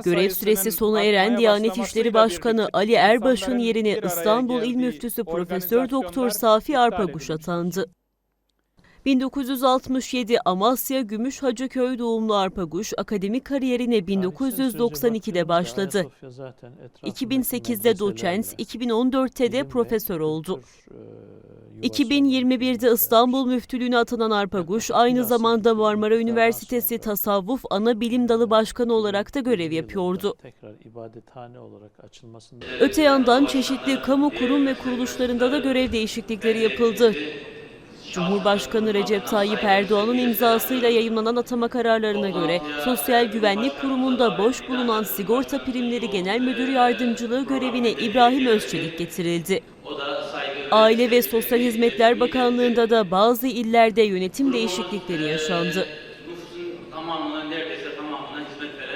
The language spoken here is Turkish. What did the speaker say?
Görev süresi sona eren Diyanet İşleri Başkanı Ali Erbaş'ın yerine İstanbul İl Müftüsü Profesör Doktor Safi Arpaguş atandı. 1967 Amasya Gümüş Hacıköy doğumlu Arpaguş akademik kariyerine 1992'de başladı. 2008'de doçent, 2014'te de profesör oldu. 2021'de İstanbul Müftülüğüne atanan Arpaguş, aynı zamanda Marmara Üniversitesi Tasavvuf Ana Bilim Dalı Başkanı olarak da görev yapıyordu. Öte yandan çeşitli kamu kurum ve kuruluşlarında da görev değişiklikleri yapıldı. Cumhurbaşkanı Recep Tayyip Erdoğan'ın imzasıyla yayımlanan atama kararlarına göre Sosyal Güvenlik Kurumu'nda boş bulunan Sigorta Primleri Genel Müdür Yardımcılığı görevine İbrahim Özçelik getirildi. Aile ve Sosyal Hizmetler Bakanlığı'nda da bazı illerde yönetim değişiklikleri yaşandı. Ee, tamamına, neredeyse tamamına hizmet veren